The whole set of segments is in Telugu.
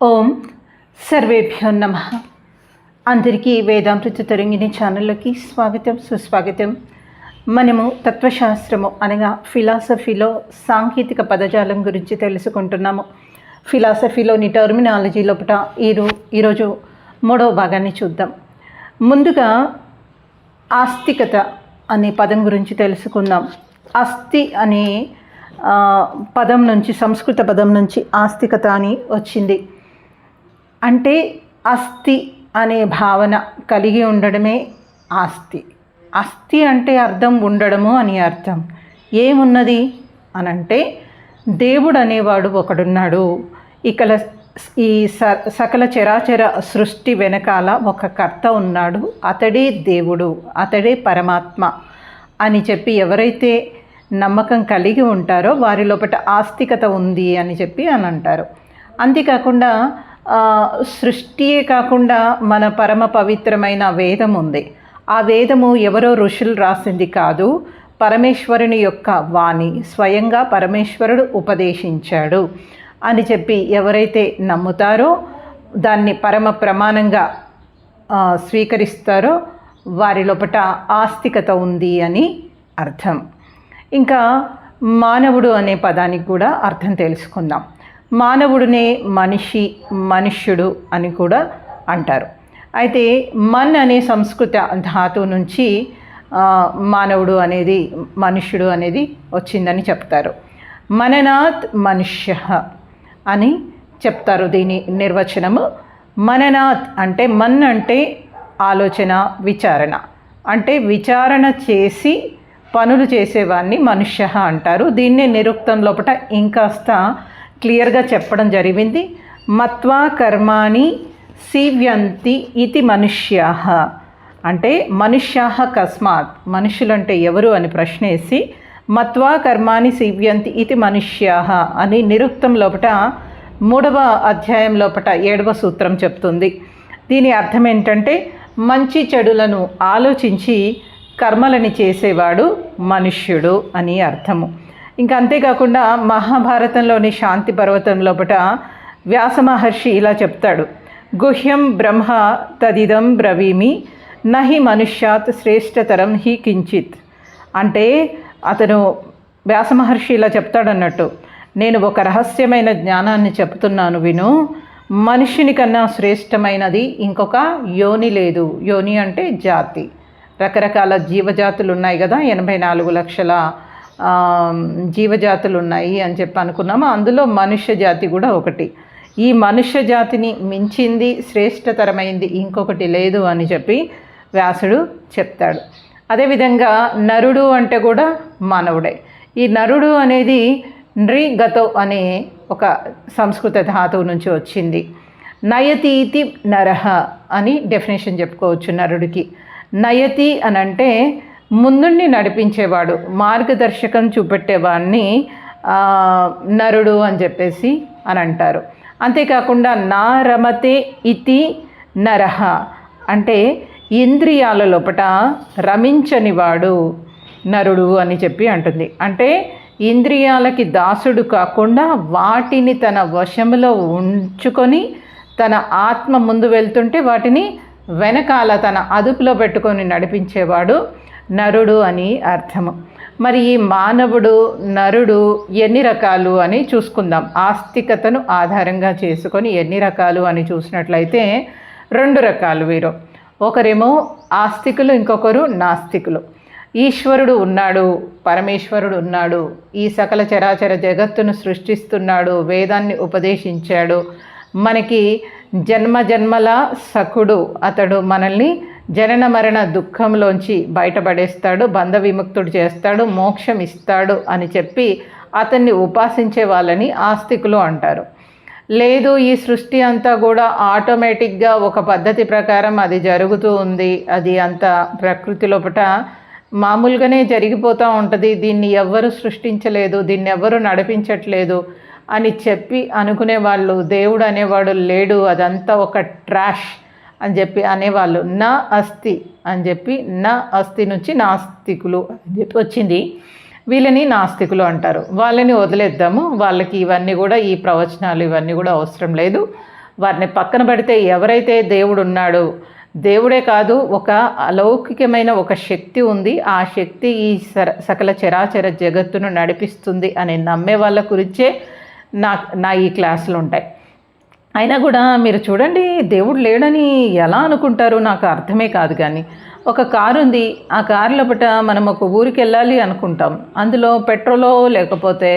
ఓం సర్వేభ్యో నమ. అందరికీ వేదామృత తరంగిణి ఛానల్లోకి స్వాగతం సుస్వాగతం. మనము తత్వశాస్త్రము అనగా ఫిలాసఫీలో సాంకేతిక పదజాలం గురించి తెలుసుకుంటున్నాము. ఫిలాసఫీలోని టర్మినాలజీ లోపల ఈరో ఈరోజు మూడవ భాగాన్ని చూద్దాం. ముందుగా ఆస్తికత అనే పదం గురించి తెలుసుకుందాం. అస్థి అనే పదం నుంచి సంస్కృత పదం నుంచి ఆస్తికత అని వచ్చింది. అంటే అస్థి అనే భావన కలిగి ఉండడమే ఆస్తి. అస్థి అంటే అర్థం ఉండడము అని అర్థం. ఏమున్నది? అనంటే దేవుడు అనేవాడు ఒకడున్నాడు. ఇక్కడ ఈ స సకల చరాచర సృష్టి వెనకాల ఒక కర్త ఉన్నాడు. అతడే దేవుడు అతడే పరమాత్మ అని చెప్పి ఎవరైతే నమ్మకం కలిగి ఉంటారో వారి లోపల ఆస్తికత ఉంది అని చెప్పి అని అంటారు. అంతేకాకుండా సృష్టియే కాకుండా మన పరమ పవిత్రమైన వేదం ఉంది. ఆ వేదము ఎవరో ఋషులు రాసింది కాదు. పరమేశ్వరుని యొక్క వాణి స్వయంగా పరమేశ్వరుడు ఉపదేశించాడు అని చెప్పి ఎవరైతే నమ్ముతారో దాన్ని పరమ ప్రమాణంగా స్వీకరిస్తారో వారి లోపల ఆస్తికత ఉంది అని అర్థం. ఇంకా మానవుడు అనే పదానికి కూడా అర్థం తెలుసుకుందాం. మానవుడినే మనిషి మనుష్యుడు అని కూడా అంటారు. అయితే మన్ అనే సంస్కృత ధాతువు నుంచి మానవుడు అనేది మనుష్యుడు అనేది వచ్చిందని చెప్తారు. మననాత్ మనుష్య అని చెప్తారు దీని నిర్వచనము. మననాత్ అంటే మన్ అంటే ఆలోచన విచారణ. అంటే విచారణ చేసి పనులు చేసేవాడిని మనుష్య అంటారు. దీన్నే నిరుక్తం లోపల ఇంకాస్త క్లియర్గా చెప్పడం జరిగింది. మత్వా కర్మాణి సీవ్యంతి ఇది మనుష్యా. అంటే మనుష్యా కస్మాత్ మనుషులంటే ఎవరు అని ప్రశ్నేసి మత్వా కర్మాణి సీవ్యంతి ఇది మనుష్యా అని నిరుక్తం లోపట మూడవ అధ్యాయం లోపట ఏడవ సూత్రం చెప్తుంది. దీని అర్థం ఏంటంటే మంచి చెడులను ఆలోచించి కర్మలని చేసేవాడు మనుష్యుడు అని అర్థము. ఇంకా అంతేకాకుండా మహాభారతంలోని శాంతి పర్వతం లోపల వ్యాస మహర్షి ఇలా చెప్తాడు. గుహ్యం బ్రహ్మ తదిదం బ్రవీమి నహి మనుష్యాత్ శ్రేష్టతరం హి కించిత్. అంటే అతను వ్యాస మహర్షి ఇలా చెప్తాడన్నట్టు నేను ఒక రహస్యమైన జ్ఞానాన్ని చెప్తున్నాను విను. మనిషిని కన్నా శ్రేష్టమైనది ఇంకొక యోని లేదు. యోని అంటే జాతి. రకరకాల జీవజాతులు ఉన్నాయి కదా ఎనభై నాలుగు లక్షల జీవజాతులు ఉన్నాయి అని చెప్పి అనుకున్నాము. అందులో మనుష్య జాతి కూడా ఒకటి. ఈ మనుష్య జాతిని మించింది శ్రేష్టతరమైంది ఇంకొకటి లేదు అని చెప్పి వ్యాసుడు చెప్తాడు. అదేవిధంగా నరుడు అంటే కూడా మానవుడే. ఈ నరుడు అనేది నృగతో అనే ఒక సంస్కృత ధాతువు నుంచి వచ్చింది. నయతీతి నరహ అని డెఫినేషన్ చెప్పుకోవచ్చు నరుడికి. నయతి అని అంటే ముందుండి నడిపించేవాడు మార్గదర్శకం చూపెట్టేవాడిని నరుడు అని చెప్పేసి అని అంటారు. అంతేకాకుండా నా రమతే ఇతి నరహ అంటే ఇంద్రియాల లోపట రమించని వాడు నరుడు అని చెప్పి అంటుంది. అంటే ఇంద్రియాలకి దాసుడు కాకుండా వాటిని తన వశములో ఉంచుకొని తన ఆత్మ ముందు వెళ్తుంటే వాటిని వెనకాల తన అదుపులో పెట్టుకొని నడిపించేవాడు నరుడు అని అర్థము. మరి ఈ మానవుడు నరుడు ఎన్ని రకాలు అని చూసుకుందాం. ఆస్తికతను ఆధారంగా చేసుకొని ఎన్ని రకాలు అని చూసినట్లయితే రెండు రకాలు వీరు. ఒకరేమో ఆస్తికులు ఇంకొకరు నాస్తికులు. ఈశ్వరుడు ఉన్నాడు పరమేశ్వరుడు ఉన్నాడు ఈ సకల చరాచర జగత్తును సృష్టిస్తున్నాడు వేదాన్ని ఉపదేశించాడు. మనకి జన్మ జన్మల సఖుడు అతడు మనల్ని జనన మరణ దుఃఖంలోంచి బయటపడేస్తాడు బంధ విముక్తుడు చేస్తాడు మోక్షం ఇస్తాడు అని చెప్పి అతన్ని ఉపాసించే వాళ్ళని ఆస్తికులు అంటారు. లేదు ఈ సృష్టి అంతా కూడా ఆటోమేటిక్గా ఒక పద్ధతి ప్రకారం అది జరుగుతూ ఉంది. అది అంత ప్రకృతి లోపట మామూలుగానే జరిగిపోతూ ఉంటుంది. దీన్ని ఎవ్వరూ సృష్టించలేదు దీన్ని ఎవ్వరూ నడిపించట్లేదు అని చెప్పి అనుకునే వాళ్ళు దేవుడు అనేవాడు లేడు. అదంతా ఒక ట్రాష్. అని చెప్పి అనేవాళ్ళు నా అస్థి అని చెప్పి నా అస్థి నుంచి నాస్తికులు అని చెప్పి వచ్చింది. వీళ్ళని నాస్తికులు అంటారు. వాళ్ళని వదిలేద్దాము. వాళ్ళకి ఇవన్నీ కూడా ఈ ప్రవచనాలు ఇవన్నీ కూడా అవసరం లేదు. వారిని పక్కన పెడితే ఎవరైతే దేవుడు ఉన్నాడో దేవుడే కాదు ఒక అలౌకికమైన ఒక శక్తి ఉంది. ఆ శక్తి ఈ సర సకల చరాచర జగత్తును నడిపిస్తుంది అని నమ్మే వాళ్ళ గురించే నా నా ఈ క్లాసులు ఉంటాయి. అయినా కూడా మీరు చూడండి దేవుడు లేడని ఎలా అనుకుంటారు నాకు అర్థమే కాదు కానీ ఒక కారు ఉంది ఆ కారు లోపల మనం ఒక ఊరికి వెళ్ళాలి అనుకుంటాం. అందులో పెట్రోలో లేకపోతే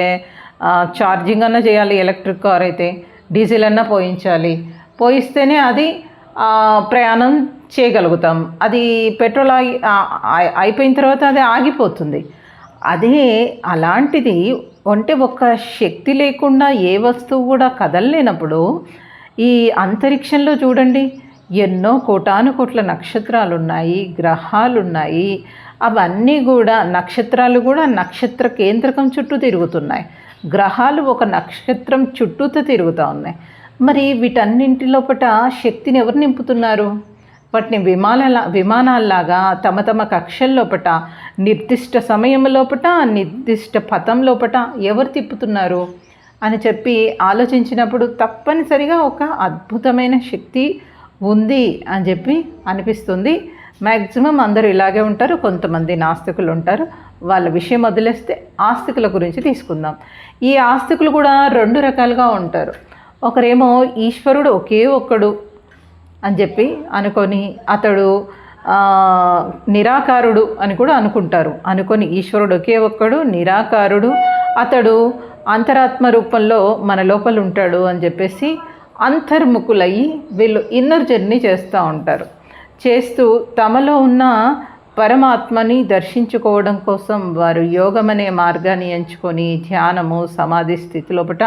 ఛార్జింగ్ అన్నా చేయాలి ఎలక్ట్రిక్ కార్ అయితే డీజిల్ అన్నా పోయించాలి. పోయిస్తేనే అది ప్రయాణం చేయగలుగుతాం. అది పెట్రోల్ ఆగి అయిపోయిన తర్వాత అది ఆగిపోతుంది. అదే అలాంటిది అంటే ఒక శక్తి లేకుండా ఏ వస్తువు కూడా కదలలేనప్పుడు ఈ అంతరిక్షంలో చూడండి ఎన్నో కోటాను కోట్ల నక్షత్రాలు ఉన్నాయి గ్రహాలు ఉన్నాయి అవన్నీ కూడా నక్షత్రాలు కూడా నక్షత్ర కేంద్రకం చుట్టూ తిరుగుతున్నాయి. గ్రహాలు ఒక నక్షత్రం చుట్టూతో తిరుగుతూ ఉన్నాయి. మరి వీటన్నింటి లోపల శక్తిని ఎవరు నింపుతున్నారు? వాటిని విమానాల విమానాల్లాగా తమ తమ కక్షల్లోపట నిర్దిష్ట సమయం లోపట నిర్దిష్ట పథం లోపట ఎవరు తిప్పుతున్నారు? అని చెప్పి ఆలోచించినప్పుడు తప్పనిసరిగా ఒక అద్భుతమైన శక్తి ఉంది అని చెప్పి అనిపిస్తుంది. మ్యాక్సిమం అందరూ ఇలాగే ఉంటారు. కొంతమంది నాస్తికులు ఉంటారు. వాళ్ళ విషయం వదిలేస్తే ఆస్తికుల గురించి తీసుకుందాం. ఈ ఆస్తికులు కూడా రెండు రకాలుగా ఉంటారు. ఒకరేమో ఈశ్వరుడు ఒకే ఒక్కడు. అని చెప్పి అనుకొని అతడు నిరాకారుడు అని కూడా అనుకుంటారు. అనుకొని ఈశ్వరుడు ఒకే ఒక్కడు నిరాకారుడు. అతడు అంతరాత్మ రూపంలో మన లోపల ఉంటాడు అని చెప్పేసి అంతర్ముఖులయ్యి వీళ్ళు ఇన్నర్ జర్నీ చేస్తూ ఉంటారు. చేస్తూ తమలో ఉన్న పరమాత్మని దర్శించుకోవడం కోసం వారు యోగం అనే మార్గాన్ని ఎంచుకొని ధ్యానము సమాధి స్థితి లోపట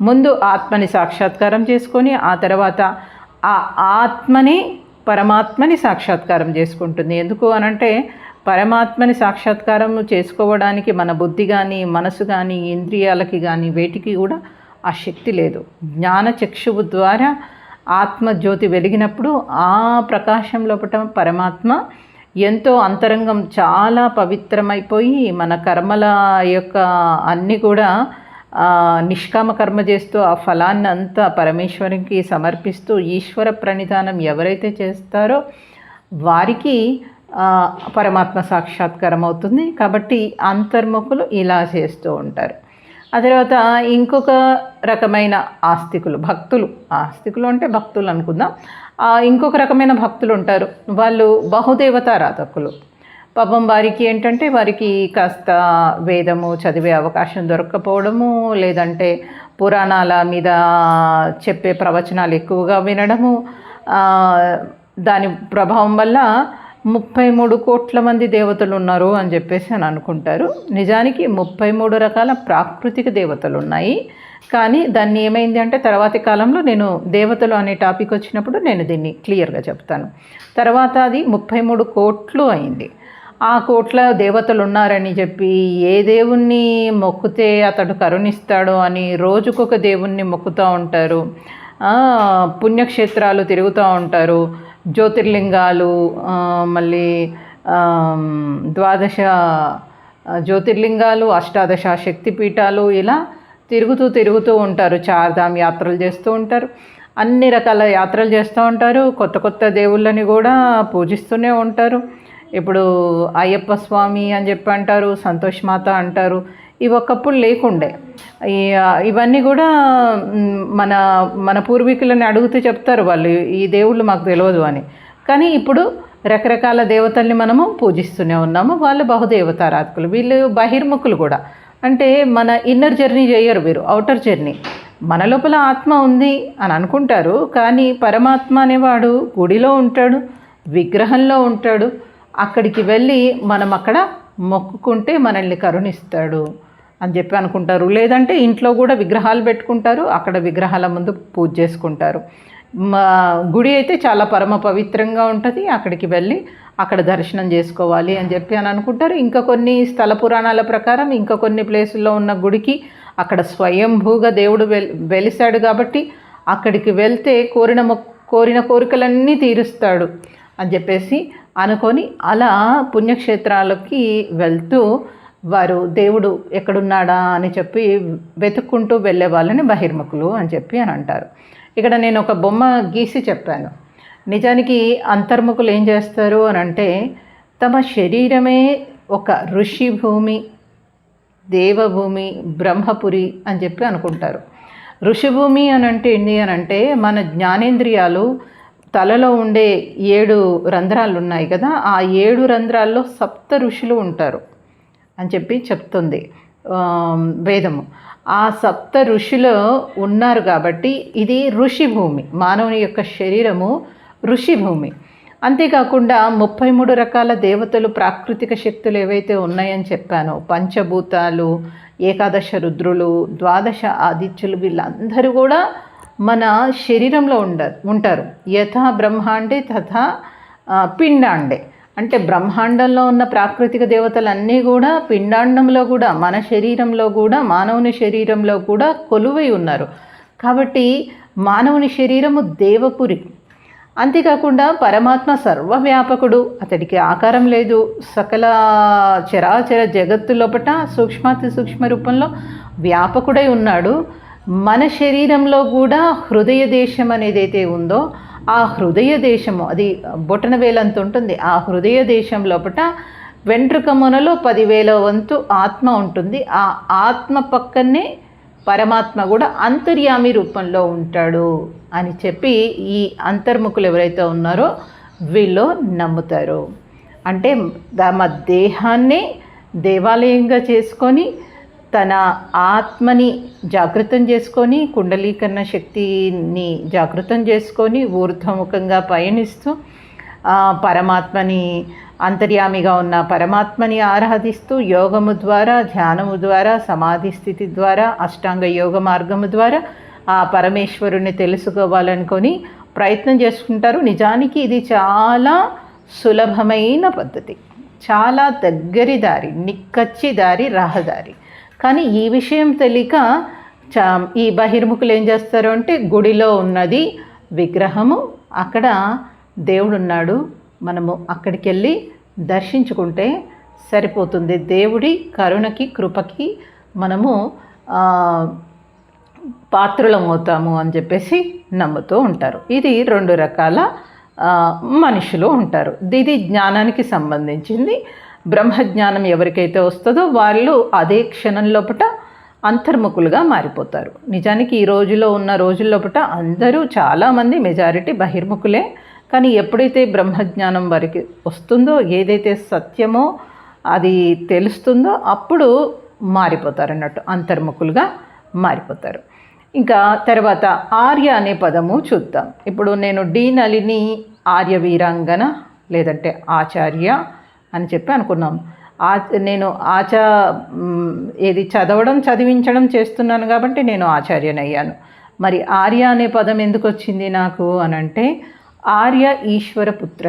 ముందు ఆత్మని సాక్షాత్కారం చేసుకొని ఆ తర్వాత ఆ ఆత్మని పరమాత్మని సాక్షాత్కారం చేసుకుంటుంది. ఎందుకు అనంటే పరమాత్మని సాక్షాత్కారం చేసుకోవడానికి మన బుద్ధి కానీ మనసు కానీ ఇంద్రియాలకి కానీ వేటికి కూడా ఆ శక్తి లేదు. జ్ఞాన చక్షువు ద్వారా ఆత్మజ్యోతి వెలిగినప్పుడు ఆ ప్రకాశం లోపల పరమాత్మ ఎంతో అంతరంగం చాలా పవిత్రమైపోయి మన కర్మల యొక్క అన్నీ కూడా నిష్కామ కర్మ చేస్తూ ఆ ఫలాన్ని అంతా పరమేశ్వరునికి సమర్పిస్తూ ఈశ్వర ప్రణిధానం ఎవరైతే చేస్తారో వారికి పరమాత్మ సాక్షాత్కారం అవుతుంది. కాబట్టి అంతర్ముఖులు ఇలా చేస్తూ ఉంటారు. ఆ తర్వాత ఇంకొక రకమైన ఆస్తికులు భక్తులు. ఆస్తికులు అంటే భక్తులు అనుకుందాం. ఇంకొక రకమైన భక్తులు ఉంటారు. వాళ్ళు బహుదేవతారాధకులు. పాపం వారికి ఏంటంటే వారికి కాస్త వేదము చదివే అవకాశం దొరకకపోవడము లేదంటే పురాణాల మీద చెప్పే ప్రవచనాలు ఎక్కువగా వినడము దాని ప్రభావం వల్ల ముప్పై మూడు కోట్ల మంది దేవతలు ఉన్నారు అని చెప్పేసి అని అనుకుంటారు. నిజానికి ముప్పై మూడు రకాల ప్రాకృతిక దేవతలు ఉన్నాయి. కానీ దాన్ని ఏమైంది అంటే తర్వాతి కాలంలో నేను దేవతలు అనే టాపిక్ వచ్చినప్పుడు నేను దీన్ని క్లియర్గా చెప్తాను. తర్వాత అది ముప్పై మూడు కోట్లు అయింది. ఆ కోట్ల దేవతలు ఉన్నారని చెప్పి ఏ దేవుణ్ణి మొక్కితే అతడు కరుణిస్తాడో అని రోజుకొక దేవుణ్ణి మొక్కుతూ ఉంటారు. పుణ్యక్షేత్రాలు తిరుగుతూ ఉంటారు. జ్యోతిర్లింగాలు మళ్ళీ ద్వాదశ జ్యోతిర్లింగాలు అష్టాదశ శక్తిపీఠాలు ఇలా తిరుగుతూ తిరుగుతూ ఉంటారు. చార్ధామ్ యాత్రలు చేస్తూ ఉంటారు. అన్ని రకాల యాత్రలు చేస్తూ ఉంటారు. కొత్త కొత్త దేవుళ్ళని కూడా పూజిస్తూనే ఉంటారు. ఇప్పుడు అయ్యప్ప స్వామి అని చెప్పి అంటారు సంతోష్ మాత అంటారు ఇవి ఒకప్పుడు లేకుండే. ఇవన్నీ కూడా మన మన పూర్వీకులని అడుగుతూ చెప్తారు వాళ్ళు ఈ దేవుళ్ళు మాకు తెలియదు అని. కానీ ఇప్పుడు రకరకాల దేవతల్ని మనము పూజిస్తూనే ఉన్నాము వాళ్ళు బహుదేవతారాధకులు వీళ్ళు బహిర్ముఖులు కూడా. అంటే మన ఇన్నర్ జర్నీ చేయరు వీరు అవుటర్ జర్నీ. మన లోపల ఆత్మ ఉంది అని అనుకుంటారు కానీ పరమాత్మ అనేవాడు గుడిలో ఉంటాడు విగ్రహంలో ఉంటాడు అక్కడికి వెళ్ళి మనం అక్కడ మొక్కుకుంటే మనల్ని కరుణిస్తాడు అని చెప్పి అనుకుంటారు. లేదంటే ఇంట్లో కూడా విగ్రహాలు పెట్టుకుంటారు అక్కడ విగ్రహాల ముందు పూజ చేసుకుంటారు. మా గుడి అయితే చాలా పరమ పవిత్రంగా ఉంటుంది అక్కడికి వెళ్ళి అక్కడ దర్శనం చేసుకోవాలి అని చెప్పి అని అనుకుంటారు. ఇంకా కొన్ని స్థల పురాణాల ప్రకారం ఇంకా కొన్ని ప్లేసుల్లో ఉన్న గుడికి అక్కడ స్వయంభూగా దేవుడు వెల్ వెలిశాడు కాబట్టి అక్కడికి వెళ్తే కోరిన మొ కోరిన కోరికలన్నీ తీరుస్తాడు అని చెప్పేసి అనుకొని అలా పుణ్యక్షేత్రాలకి వెళ్తూ వారు దేవుడు ఎక్కడున్నాడా అని చెప్పి వెతుక్కుంటూ వెళ్ళే వాళ్ళని బహిర్ముఖులు అని చెప్పి అని అంటారు. ఇక్కడ నేను ఒక బొమ్మ గీసి చెప్పాను. నిజానికి అంతర్ముఖులు ఏం చేస్తారు అని అంటే తమ శరీరమే ఒక ఋషి భూమి దేవభూమి బ్రహ్మపురి అని చెప్పి అనుకుంటారు. ఋషిభూమి అని అంటే ఏంటి అని అంటే మన జ్ఞానేంద్రియాలు తలలో ఉండే ఏడు రంధ్రాలు ఉన్నాయి కదా ఆ ఏడు రంధ్రాల్లో సప్త ఋషులు ఉంటారు అని చెప్పి చెప్తుంది వేదము. ఆ సప్త ఋషులు ఉన్నారు కాబట్టి ఇది ఋషి భూమి మానవుని యొక్క శరీరము ఋషి భూమి. అంతేకాకుండా ముప్పై మూడు రకాల దేవతలు ప్రాకృతిక శక్తులు ఏవైతే ఉన్నాయని చెప్పానో పంచభూతాలు ఏకాదశ రుద్రులు ద్వాదశ ఆదిత్యులు వీళ్ళందరూ కూడా మన శరీరంలో ఉండ ఉంటారు. యథా బ్రహ్మాండే తథా పిండాండే. అంటే బ్రహ్మాండంలో ఉన్న ప్రాకృతిక దేవతలన్నీ కూడా పిండాండంలో కూడా మన శరీరంలో కూడా మానవుని శరీరంలో కూడా కొలువై ఉన్నారు. కాబట్టి మానవుని శరీరము దేవపురి. అంతేకాకుండా పరమాత్మ సర్వవ్యాపకుడు. అతడికి ఆకారం లేదు. సకల చరాచర జగత్తు లోపట సూక్ష్మాతి సూక్ష్మ రూపంలో వ్యాపకుడై ఉన్నాడు. మన శరీరంలో కూడా హృదయ దేశం అనేది అయితే ఉందో ఆ హృదయ దేశము అది బొటన వేలంత ఉంటుంది. ఆ హృదయ దేశం లోపల వెంట్రుక మొనలో పదివేల వంతు ఆత్మ ఉంటుంది. ఆ ఆత్మ పక్కనే పరమాత్మ కూడా అంతర్యామి రూపంలో ఉంటాడు అని చెప్పి ఈ అంతర్ముఖులు ఎవరైతే ఉన్నారో వీళ్ళు నమ్ముతారు. అంటే తమ దేహాన్ని దేవాలయంగా చేసుకొని తన ఆత్మని జాగృతం చేసుకొని కుండలీకరణ శక్తిని జాగృతం చేసుకొని ఊర్ధ్వముఖంగా పయనిస్తూ పరమాత్మని అంతర్యామిగా ఉన్న పరమాత్మని ఆరాధిస్తూ యోగము ద్వారా ధ్యానము ద్వారా సమాధి స్థితి ద్వారా అష్టాంగ యోగ మార్గము ద్వారా ఆ పరమేశ్వరుని తెలుసుకోవాలనుకొని ప్రయత్నం చేసుకుంటారు. నిజానికి ఇది చాలా సులభమైన పద్ధతి. చాలా దగ్గరి దారి నిక్కచ్చి దారి రహదారి. కానీ ఈ విషయం తెలియక చా ఈ బహిర్ముఖులు ఏం చేస్తారు అంటే గుడిలో ఉన్నది విగ్రహము అక్కడ దేవుడున్నాడు. మనము అక్కడికి వెళ్ళి దర్శించుకుంటే సరిపోతుంది. దేవుడి కరుణకి కృపకి మనము పాత్రులమవుతాము అని చెప్పేసి నమ్ముతూ ఉంటారు. ఇది రెండు రకాల మనుషులు ఉంటారు. ఇది జ్ఞానానికి సంబంధించింది. బ్రహ్మజ్ఞానం ఎవరికైతే వస్తుందో వాళ్ళు అదే క్షణం లోపల అంతర్ముఖులుగా మారిపోతారు. నిజానికి ఈ రోజులో ఉన్న రోజుల్లోపట అందరూ చాలామంది మెజారిటీ బహిర్ముఖులే. కానీ ఎప్పుడైతే బ్రహ్మజ్ఞానం వారికి వస్తుందో ఏదైతే సత్యమో అది తెలుస్తుందో అప్పుడు మారిపోతారు అన్నట్టు అంతర్ముఖులుగా మారిపోతారు. ఇంకా తర్వాత ఆర్య అనే పదము చూద్దాం. ఇప్పుడు నేను డీ నలిని ఆర్య వీరాంగన లేదంటే ఆచార్య అని చెప్పి అనుకున్నాం. ఆ నేను ఆచా ఏది చదవడం చదివించడం చేస్తున్నాను కాబట్టి నేను ఆచార్యనయ్యాను. మరి ఆర్య అనే పదం ఎందుకు వచ్చింది నాకు అని అంటే ఆర్య ఈశ్వర పుత్ర.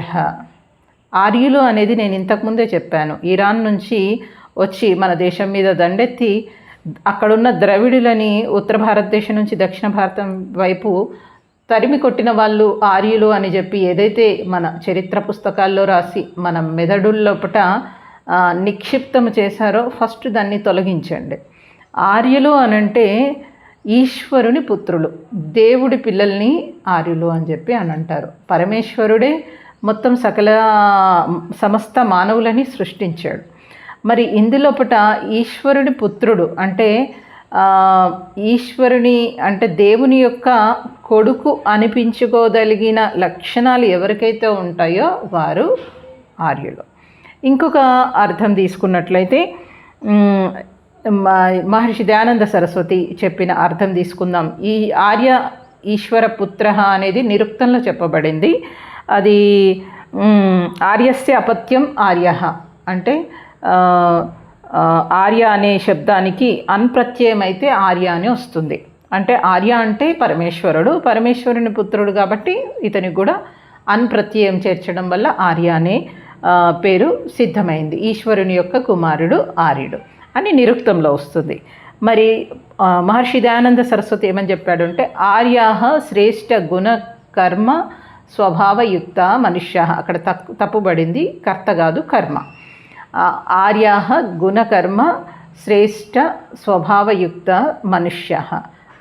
ఆర్యులు అనేది నేను ఇంతకుముందే చెప్పాను. ఇరాన్ నుంచి వచ్చి మన దేశం మీద దండెత్తి అక్కడున్న ద్రవిడులని ఉత్తర భారతదేశం నుంచి దక్షిణ భారతం వైపు తరిమి కొట్టిన వాళ్ళు ఆర్యులు అని చెప్పి ఏదైతే మన చరిత్ర పుస్తకాల్లో రాసి మన మెదడుల్లోపట నిక్షిప్తం చేశారో ఫస్ట్ దాన్ని తొలగించండి. ఆర్యులు అనంటే ఈశ్వరుని పుత్రులు దేవుడి పిల్లల్ని ఆర్యులు అని చెప్పి అని అంటారు. పరమేశ్వరుడే మొత్తం సకల సమస్త మానవులని సృష్టించాడు. మరి ఇందులోపట ఈశ్వరుని పుత్రుడు అంటే ఈశ్వరుని అంటే దేవుని యొక్క కొడుకు అనిపించుకోగలిగిన లక్షణాలు ఎవరికైతే ఉంటాయో వారు ఆర్యులు. ఇంకొక అర్థం తీసుకున్నట్లయితే మహర్షి దయానంద సరస్వతి చెప్పిన అర్థం తీసుకుందాం. ఈ ఆర్య ఈశ్వర పుత్ర అనేది నిరుక్తంలో చెప్పబడింది. అది ఆర్యస్య అపత్యం ఆర్య. అంటే ఆర్య అనే శబ్దానికి అన్ప్రత్యయం అయితే ఆర్య అని వస్తుంది. అంటే ఆర్య అంటే పరమేశ్వరుడు పరమేశ్వరుని పుత్రుడు కాబట్టి ఇతనికి కూడా అన్ప్రత్యయం చేర్చడం వల్ల ఆర్య అనే పేరు సిద్ధమైంది. ఈశ్వరుని యొక్క కుమారుడు ఆర్యుడు అని నిరుక్తంలో వస్తుంది. మరి మహర్షి దయానంద సరస్వతి ఏమని చెప్పాడు అంటే ఆర్యాహ శ్రేష్ఠ గుణ కర్మ స్వభావయుక్త మనుష్య. అక్కడ తప్పు తప్పుబడింది కర్త కాదు కర్మ. ఆర్యా గుణకర్మ శ్రేష్ట స్వభావయుక్త మనుష్య.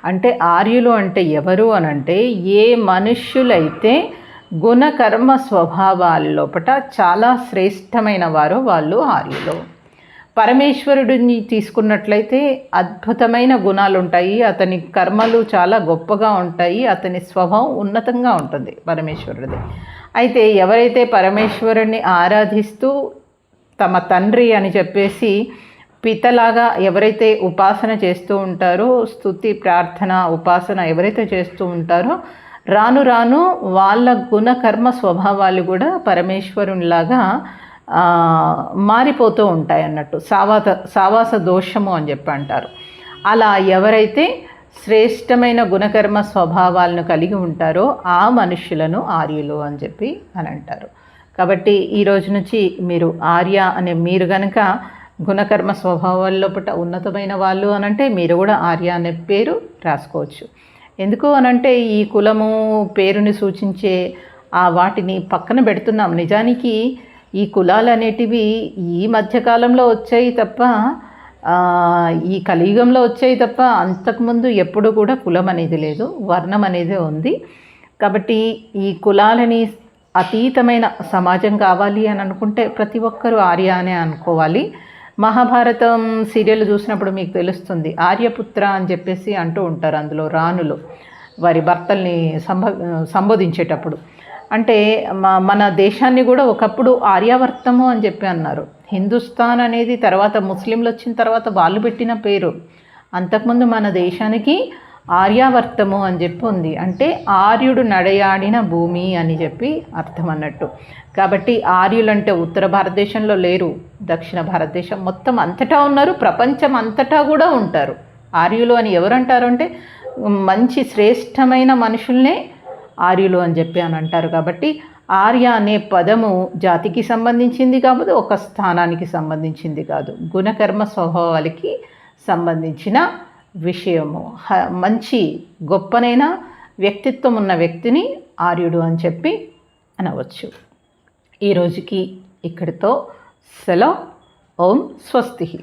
అంటే ఆర్యులు అంటే ఎవరు అనంటే ఏ మనుష్యులైతే గుణకర్మ స్వభావాల లోపల చాలా శ్రేష్టమైన వారు వాళ్ళు ఆర్యులు. పరమేశ్వరుడిని తీసుకున్నట్లయితే అద్భుతమైన గుణాలు ఉంటాయి అతని కర్మలు చాలా గొప్పగా ఉంటాయి అతని స్వభావం ఉన్నతంగా ఉంటుంది పరమేశ్వరుడిది. అయితే ఎవరైతే పరమేశ్వరుణ్ణి ఆరాధిస్తూ తమ తండ్రి అని చెప్పేసి పితలాగా ఎవరైతే ఉపాసన చేస్తూ ఉంటారో స్థుతి ప్రార్థన ఉపాసన ఎవరైతే చేస్తూ ఉంటారో రాను రాను వాళ్ళ గుణకర్మ స్వభావాలు కూడా పరమేశ్వరునిలాగా మారిపోతూ ఉంటాయి అన్నట్టు. సావాస సావాస దోషము అని చెప్పి అంటారు. అలా ఎవరైతే శ్రేష్టమైన గుణకర్మ స్వభావాలను కలిగి ఉంటారో ఆ మనుషులను ఆర్యులు అని చెప్పి అని అంటారు. కాబట్టి ఈ రోజు నుంచి మీరు ఆర్య అనే మీరు గనక గుణకర్మ స్వభావాల్లో పుట్ట ఉన్నతమైన వాళ్ళు అనంటే మీరు కూడా ఆర్య అనే పేరు రాసుకోవచ్చు. ఎందుకు అనంటే ఈ కులము పేరుని సూచించే ఆ వాటిని పక్కన పెడుతున్నాం. నిజానికి ఈ కులాలు అనేటివి ఈ మధ్యకాలంలో వచ్చాయి తప్ప ఈ కలియుగంలో వచ్చాయి తప్ప అంతకుముందు ఎప్పుడు కూడా కులం అనేది లేదు వర్ణం అనేది ఉంది. కాబట్టి ఈ కులాలని అతీతమైన సమాజం కావాలి అని అనుకుంటే ప్రతి ఒక్కరూ ఆర్య అనే అనుకోవాలి. మహాభారతం సీరియల్ చూసినప్పుడు మీకు తెలుస్తుంది ఆర్యపుత్ర అని చెప్పేసి అంటూ ఉంటారు అందులో రాణులు వారి భర్తల్ని సంబ సంబోధించేటప్పుడు. అంటే మన దేశాన్ని కూడా ఒకప్పుడు ఆర్యావర్తము అని చెప్పి అన్నారు. హిందుస్థాన్ అనేది తర్వాత ముస్లింలు వచ్చిన తర్వాత వాళ్ళు పెట్టిన పేరు. అంతకుముందు మన దేశానికి ఆర్యావర్తము అని చెప్పి ఉంది. అంటే ఆర్యుడు నడయాడిన భూమి అని చెప్పి అర్థం అన్నట్టు. కాబట్టి ఆర్యులంటే ఉత్తర భారతదేశంలో లేరు దక్షిణ భారతదేశం మొత్తం అంతటా ఉన్నారు ప్రపంచం అంతటా కూడా ఉంటారు. ఆర్యులు అని ఎవరంటారు అంటే మంచి శ్రేష్టమైన మనుషుల్నే ఆర్యులు అని చెప్పి అని అంటారు. కాబట్టి ఆర్య అనే పదము జాతికి సంబంధించింది కాదు ఒక స్థానానికి సంబంధించింది కాదు. గుణకర్మ స్వభావాలకి సంబంధించిన విషయము. మంచి గొప్పనైన వ్యక్తిత్వం ఉన్న వ్యక్తిని ఆర్యుడు అని చెప్పి అనవచ్చు. ఈరోజుకి ఇక్కడితో సెలవు. ఓం స్వస్తి.